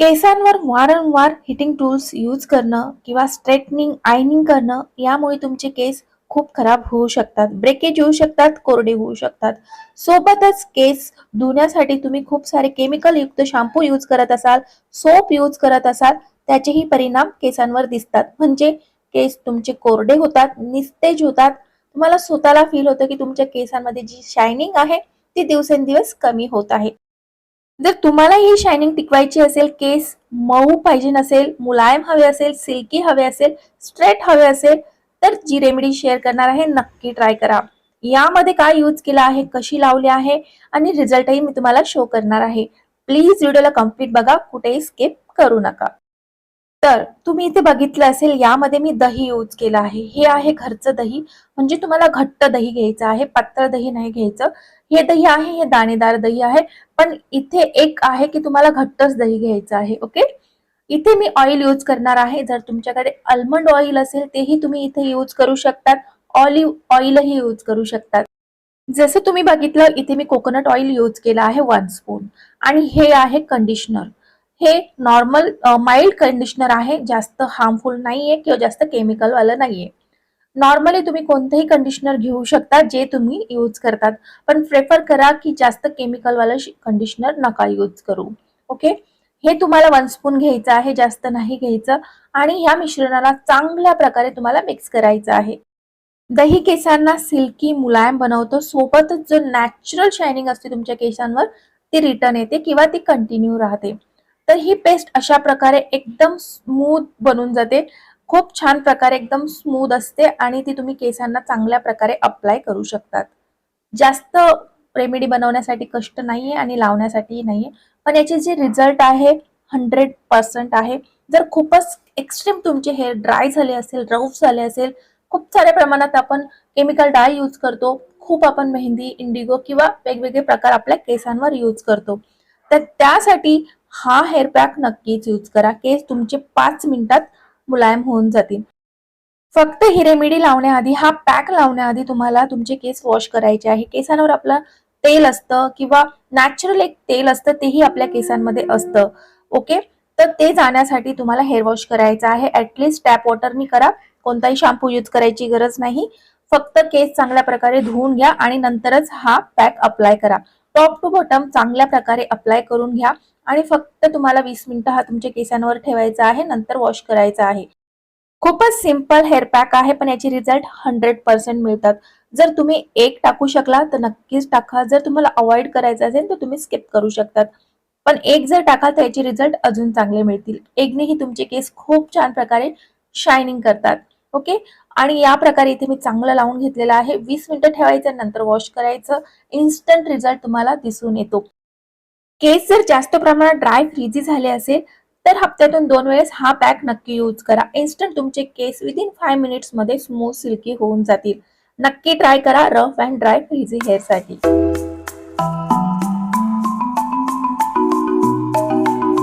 केसांवर वारंवार heating tools use करणं किंवा स्ट्रेटनिंग आयनिंग करणं यामुळे तुमचे केस खूप खराब होऊ शकतात. ब्रेकेज येऊ शकतात कोरडे होऊ शकतात. सोबतच केस धुण्यासाठी तुम्ही खूप सारे केमिकल युक्त शॅम्पू यूज करत असाल सोप यूज करत असाल त्याचेही परिणाम केसांवर दिसतात. म्हणजे केस तुमचे कोरडे होतात निस्तेज होतात. तुम्हाला स्वतःला फील होतं की तुमच्या केसांमध्ये जी शायनिंग आहे ती दिवसेंदिवस कमी होत आहे. जर तुम्हाला ही शायनिंग टिकवायची असेल केस मऊ पाहिजे नसेल मुलायम हवे असेल सिल्की हवे असेल स्ट्रेट हवे असेल तर जी रेमेडी शेअर करणार आहे नक्की ट्राय करा. यामध्ये काय यूज केला आहे कशी लावली आहे आणि रिझल्टही मी तुम्हाला शो करणार आहे. प्लीज व्हिडिओला कंप्लीट बघा कुठेही स्किप करू नका. तर तुम्ही इथे बघितलं असेल यामध्ये मी दही यूज केलं आहे. हे आहे घरचं दही. म्हणजे तुम्हाला घट्ट दही घ्यायचं आहे पातळ दही नाही घ्यायचं. हे दही आहे हे दाणेदार दही आहे. पण इथे एक आहे की तुम्हाला घट्टच दही घ्यायचं आहे ओके? इथे मी ऑइल यूज करणार आहे. जर तुमच्याकडे अल्मंड ऑइल असेल तेही तुम्ही इथे यूज करू शकतात. ऑलिव्ह ऑइलही यूज करू शकतात. जसं तुम्ही बघितलं इथे मी कोकोनट ऑइल यूज केलं आहे वन स्पून आणि हे आहे कंडिशनर हे नॉर्मल माइल्ड कंडिशनर आहे जास्त हार्मफुल नाहीये किंवा जास्त केमिकलवालं नाहीये. नॉर्मली तुम्ही कोणतंही कंडिशनर घेऊ शकता जे तुम्ही यूज करतात. पण प्रेफर करा की जास्त केमिकलवालं कंडिशनर नका यूज करू. ओके हे तुम्हाला वन स्पून घ्यायचं आहे जास्त नाही घ्यायचं. आणि ह्या मिश्रणाला चांगल्या प्रकारे तुम्हाला मिक्स करायचं आहे. दही केसांना सिल्की मुलायम बनवतो. सोबतच जो नॅचरल शायनिंग असते तुमच्या केसांवर ती रिटर्न येते किंवा ती कंटिन्यू राहते. तर ही पेस्ट अशा प्रकारे एकदम स्मूथ बनून जाते. खूप छान प्रकारे एकदम स्मूथ असते आणि ती तुम्ही केसांना चांगल्या प्रकारे अप्लाय करू शकतात. जास्त रेमेडी बनवण्यासाठी कष्ट नाहीये आणि लावण्यासाठी नाहीये. पण याचे जे रिझल्ट आहे हंड्रेड पर्सेंट आहे. जर खूपच एक्स्ट्रीम तुमचे हेअर ड्राय झाले असेल रफ झाले असेल खूप साऱ्या प्रमाणात आपण केमिकल डाय यूज करतो. खूप आपण मेहंदी इंडिगो किंवा वेगवेगळे प्रकार आपल्या केसांवर यूज करतो. तर त्यासाठी हा हेअर पॅक नक्कीच यूज करा. केस तुमचे पाच मिनिटात मुलायम होऊन जातील. फक्त ही रेमेडी लावण्याआधी हा पॅक लावण्याआधी तुम्हाला तुमचे केस वॉश करायचे आहे. केसांवर आपलं तेल असतं किंवा नॅचरल एक तेल असतं तेही आपल्या केसांमध्ये असतं. ओके तर ते जाण्यासाठी तुम्हाला हेअर वॉश करायचं आहे. ऍटलिस्ट टॅप वॉटरनी करा. कोणताही शॅम्पू यूज करायची गरज नाही. फक्त केस चांगल्या प्रकारे धुवून घ्या आणि नंतरच हा पॅक अप्लाय करा. टॉप टू बॉटम चांगल्या प्रकारे अप्लाय करून घ्या. आणि फक्त तुम्हाला वीस मिनिटं हा तुमच्या केसांवर ठेवायचा आहे नंतर वॉश करायचा आहे. खूपच सिंपल हेअर पॅक आहे पण याचे रिझल्ट हंड्रेड पर्सेंट मिळतात. जर तुम्ही एक टाकू शकला तर नक्कीच टाका. जर तुम्हाला अवॉइड करायचं असेल तर तुम्ही स्किप करू शकतात. पण एक जर टाकाल तर याचे रिझल्ट अजून चांगले मिळतील. एकनेही तुमचे केस खूप छान प्रकारे शायनिंग करतात. ओके? आणि या प्रकारे इथे मी चांगलं लावून घेतलेलं आहे. वीस मिनिटं ठेवायचं नंतर वॉश करायचं. इन्स्टंट रिझल्ट तुम्हाला दिसून येतो. केस जर जास्त प्रमाणात ड्राय फ्रीजी झाले असेल तर हप्त्यातून दोन वेळेस हा पॅक नक्की यूज करा. इन्स्टंट तुमचे केस विदिन फाय मिनिट्समध्ये स्मूथ सिल्की होऊन जातील. नक्की ट्राय करा रफ अँड ड्राय फ्रीझी हेअरसाठी